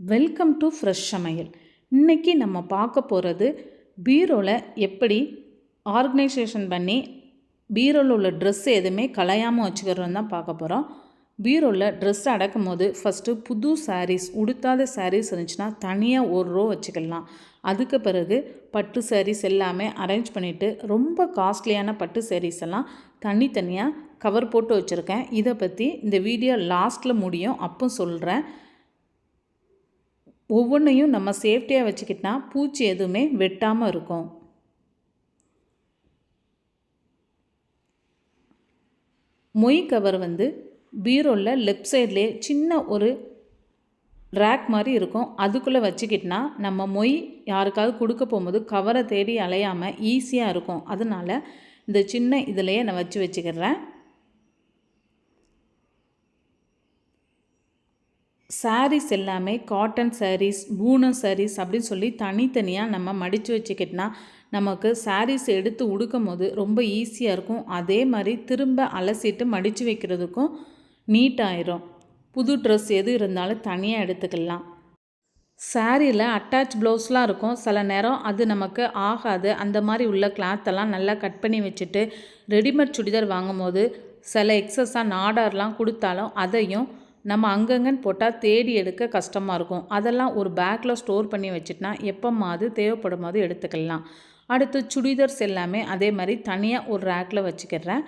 Welcome to fresh சமையல். இன்றைக்கி நம்ம பார்க்க போகிறது பீரோவில் எப்படி ஆர்கனைசேஷன் பண்ணி பீரோவில் உள்ள ட்ரெஸ் எதுவுமே கலையாமல் வச்சுக்கிறோம் தான் பார்க்க போகிறோம் பீரோவில் ட்ரெஸ் அடக்கும் போது ஃபஸ்ட்டு புது சாரீஸ் உடுத்தாத சாரீஸ் இருந்துச்சுன்னா தனியாக ஒரு ரோ வச்சுக்கலாம். அதுக்கு பிறகு பட்டு சாரீஸ் எல்லாமே அரேஞ்ச் பண்ணிவிட்டு ரொம்ப காஸ்ட்லியான பட்டு சாரீஸ் எல்லாம் தனித்தனியாக கவர் போட்டு வச்சுருக்கேன். இதை பற்றி இந்த வீடியோ லாஸ்ட்டில் முடியும். அப்போ சொல்கிறேன் ஒவ்வொன்றையும் நம்ம சேஃப்டியாக வச்சுக்கிட்டா பூச்சி எதுவுமே வெட்டாமல் இருக்கும். மொய் கவர் வந்து பீரோவில் லெஃப்ட் சைட்லேயே சின்ன ஒரு ரேக் மாதிரி இருக்கும். அதுக்குள்ளே வச்சுக்கிட்டனா நம்ம மொய் யாருக்காவது கொடுக்க போகும்போது கவரை தேடி அலையாமல் ஈஸியாக இருக்கும். அதனால் இந்த சின்ன இதிலையே நான் வச்சு வச்சுக்கிறேன். சாரீஸ் எல்லாமே காட்டன் சாரீஸ் பூனம் சாரீஸ் அப்படின்னு சொல்லி தனித்தனியாக நம்ம மடித்து வச்சுக்கிட்டோன்னா நமக்கு சாரீஸ் எடுத்து உடுக்கும் போது ரொம்ப ஈஸியாக இருக்கும். அதே மாதிரி திரும்ப அலசிட்டு மடித்து வைக்கிறதுக்கும் நீட்டாயிரும் புது ட்ரெஸ் எது இருந்தாலும் தனியாக எடுத்துக்கலாம். சாரியில் அட்டாச் ப்ளவுஸ்லாம் இருக்கும். சில நேரம் அது நமக்கு ஆகாது. அந்த மாதிரி உள்ள கிளாத்தெல்லாம் நல்லா கட் பண்ணி வச்சுட்டு ரெடிமேட் சுடிதார் வாங்கும் போது சில எக்ஸஸாக நாடார்லாம் கொடுத்தாலும் அதையும் நம்ம அங்கங்கன்னு போட்டால் தேடி எடுக்க கஷ்டமாக இருக்கும். அதெல்லாம் ஒரு பேக்கில் ஸ்டோர் பண்ணி வச்சுட்டுனா எப்போமாவது தேவைப்படும் போது எடுத்துக்கலாம். அடுத்து சுடிதார்ஸ் எல்லாமே அதே மாதிரி தனியாக ஒரு ரேக்கில் வச்சுக்கிறேன்.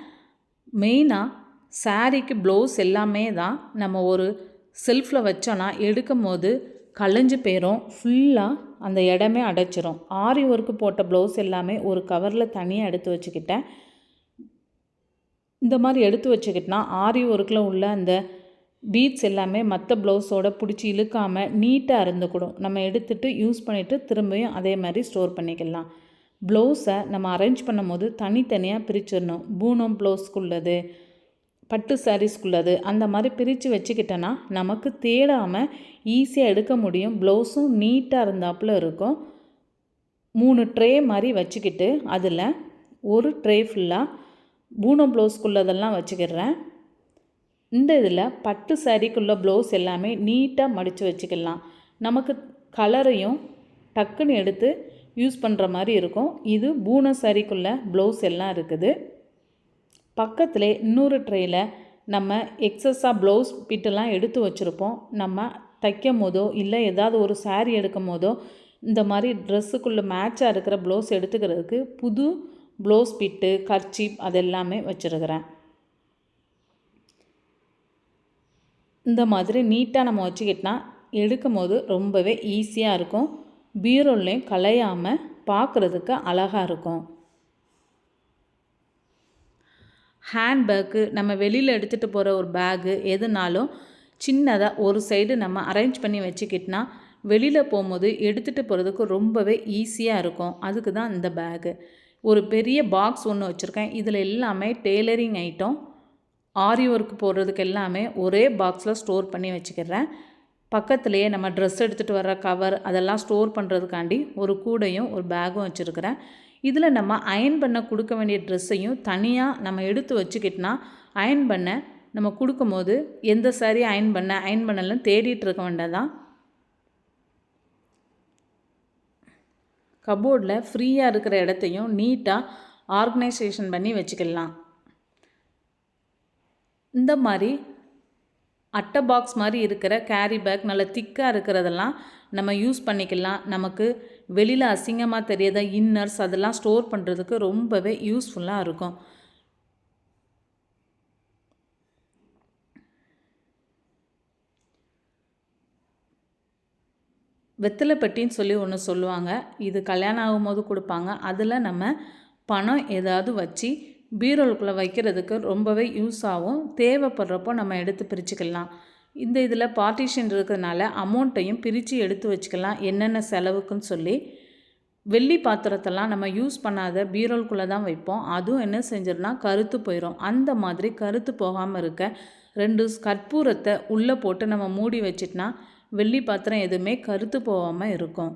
மெயினாக சாரீக்கு ப்ளவுஸ் எல்லாமே தான் நம்ம ஒரு செல்ஃபில் வச்சோன்னா எடுக்கும் போது களைஞ்சு போயிடும் ஃபுல்லாக அந்த இடமே அடைச்சிரும். ஆரி ஒர்க்கு போட்ட ப்ளவுஸ் எல்லாமே ஒரு கவரில் தனியாக எடுத்து வச்சுக்கிட்டேன். இந்த மாதிரி எடுத்து வச்சுக்கிட்டனா ஆரி ஒர்க்கில் உள்ள அந்த பீட்ஸ் எல்லாமே மற்ற ப்ளவுஸோட பிடிச்சி இழுக்காமல் நீட்டாக இருந்துக்கூடும் நம்ம எடுத்துகிட்டு யூஸ் பண்ணிவிட்டு திரும்பியும் அதே மாதிரி ஸ்டோர் பண்ணிக்கலாம். ப்ளவுஸை நம்ம அரேஞ்ச் பண்ணும் போது தனித்தனியாக பிரிச்சிடணும். பூனம் ப்ளவுஸ்க்குள்ளது பட்டு சாரீஸ்க்குள்ளது அந்த மாதிரி பிரித்து வச்சுக்கிட்டோன்னா நமக்கு தேடாமல் ஈஸியாக எடுக்க முடியும். ப்ளவுஸும் நீட்டாக இருந்தாப்புல இருக்கும். மூணு ட்ரே மாதிரி வச்சுக்கிட்டு அதில் ஒரு ட்ரே ஃபுல்லாக பூனம் ப்ளவுஸ்க்குள்ளதெல்லாம் வச்சுக்கிடுறேன் இந்த இதில் பட்டு சாரீக்குள்ள ப்ளவுஸ் எல்லாமே நீட்டாக மடித்து வச்சுக்கலாம். நமக்கு கலரையும் டக்குன்னு எடுத்து யூஸ் பண்ணுற மாதிரி இருக்கும். இது பூன சாரீக்குள்ள ப்ளவுஸ் எல்லாம் இருக்குது. பக்கத்தில் இன்னொரு ட்ரேயில் நம்ம எக்ஸஸாக ப்ளவுஸ் பிட்டெல்லாம் எடுத்து வச்சுருப்போம். நம்ம தைக்கும் போதோ இல்லை ஏதாவது ஒரு சாரீ எடுக்கும் போதோ இந்த மாதிரி ட்ரெஸ்ஸுக்குள்ளே மேட்சாக இருக்கிற ப்ளவுஸ் எடுத்துக்கிறதுக்கு புது ப்ளவுஸ் பிட்டு கர்ச்சீப் அதெல்லாமே வச்சுருக்கிறேன். இந்த மாதிரி நீட்டாக நம்ம வச்சுக்கிட்டோன்னா எடுக்கும் போது ரொம்பவே ஈஸியாக இருக்கும். பீரோல்லையும் கலையாமல் பார்க்குறதுக்கு அழகாக இருக்கும். ஹேண்ட்பேக்கு நம்ம வெளியில் எடுத்துகிட்டு போகிற ஒரு பேகு எதுனாலும் சின்னதாக ஒரு சைடு நம்ம அரேஞ்ச் பண்ணி வச்சுக்கிட்டோன்னா வெளியில் போகும்போது எடுத்துகிட்டு போகிறதுக்கு ரொம்பவே ஈஸியாக இருக்கும். அதுக்கு தான் இந்த பேகு. ஒரு பெரிய பாக்ஸ் ஒன்று வச்சுருக்கேன். இதில் எல்லாமே டெய்லரிங் ஐட்டம். ஆரி ஒர்க் போடுறதுக்கு எல்லாமே ஒரே பாக்ஸில் ஸ்டோர் பண்ணி வச்சுக்கிறேன். பக்கத்துலேயே நம்ம ட்ரெஸ் எடுத்துகிட்டு வர்ற கவர் அதெல்லாம் ஸ்டோர் பண்ணுறதுக்காண்டி ஒரு கூடையும் ஒரு பேகும் வச்சுருக்கிறேன். இதில் நம்ம அயன் பண்ண கொடுக்க வேண்டிய ட்ரெஸ்ஸையும் தனியாக நம்ம எடுத்து வச்சுக்கிட்டோன்னா அயன் பண்ண நம்ம கொடுக்கும்போது எந்த சாரி அயன் பண்ண அயன் பண்ணலாம் தேடிட்டு இருக்க வேண்டாதான் கபோர்டில் ஃப்ரீயாக இருக்கிற இடத்தையும் நீட்டாக ஆர்கனைசேஷன் பண்ணி வச்சுக்கலாம். இந்த மாதிரி அட்டை பாக்ஸ் மாதிரி இருக்கிற கேரி பேக் நல்ல திக்காக இருக்கிறதெல்லாம் நம்ம யூஸ் பண்ணிக்கலாம். நமக்கு வெளியில் அசிங்கமாக தெரியாத இன்னர்ஸ் அதெல்லாம் ஸ்டோர் பண்ணுறதுக்கு ரொம்பவே யூஸ்ஃபுல்லாக இருக்கும். வெத்தலை பெட்டின்னு சொல்லி ஒன்று சொல்லுவாங்க. இது கல்யாணம் ஆகும்போது கொடுப்பாங்க. அதில் நம்ம பணம் ஏதாவது வச்சு பீரோலுக்குள்ளே வைக்கிறதுக்கு ரொம்பவே யூஸ் ஆகும். தேவைப்படுறப்போ நம்ம எடுத்து பிரிச்சுக்கலாம். இந்த இதில் பார்ட்டிஷன் இருக்கிறதுனால அமௌண்ட்டையும் பிரித்து எடுத்து வச்சுக்கலாம். என்னென்ன செலவுக்குன்னு சொல்லி. வெள்ளி பாத்திரத்தெல்லாம் நம்ம யூஸ் பண்ணாத பீரோலுக்குள்ளே தான் வைப்போம். அதுவும் என்ன செஞ்சிடனா கருத்து போயிடும் அந்த மாதிரி கருத்து போகாமல் இருக்க ரெண்டு கற்பூரத்தை உள்ளே போட்டு நம்ம மூடி வச்சிட்டனா வெள்ளி பாத்திரம் எதுவுமே கருத்து போகாமல் இருக்கும்.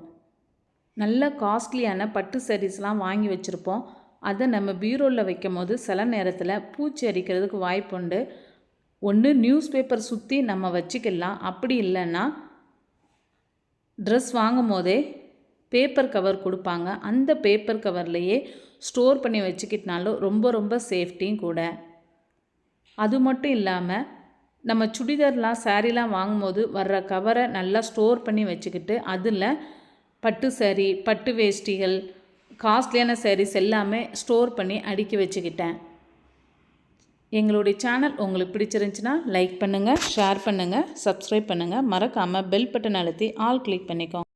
நல்ல காஸ்ட்லியான பட்டு சாரீஸ்லாம் வாங்கி வச்சுருப்போம். அதை நம்ம பீரோவில் வைக்கும் போது சில நேரத்தில் பூச்சி அரிக்கிறதுக்கு வாய்ப்புண்டு. ஒன்று நியூஸ் பேப்பர் சுற்றி நம்ம வச்சுக்கலாம் அப்படி இல்லைன்னா ட்ரெஸ் வாங்கும் போதே பேப்பர் கவர் கொடுப்பாங்க. அந்த பேப்பர் கவர்லேயே ஸ்டோர் பண்ணி வச்சுக்கிட்டனாலும் ரொம்ப ரொம்ப சேஃப்டியும் கூட. அது மட்டும் இல்லாமல் நம்ம சுடிதார்லாம் சாரீலாம் வாங்கும்போது வர்ற கவரை நல்லா ஸ்டோர் பண்ணி வச்சுக்கிட்டு அதில் பட்டு சேரீ பட்டு வேஷ்டிகள் காஸ்ட்லியான சேரீஸ் எல்லாமே ஸ்டோர் பண்ணி அடுக்கி வச்சுக்கிட்டேன். எங்களுடைய சேனல் உங்களுக்கு பிடிச்சிருந்துச்சுன்னா லைக் பண்ணுங்கள் ஷேர் பண்ணுங்கள் சப்ஸ்கிரைப் பண்ணுங்கள் மறக்காமல் பெல் பட்டன் அழுத்தி ஆல் கிளிக் பண்ணிக்கோங்க.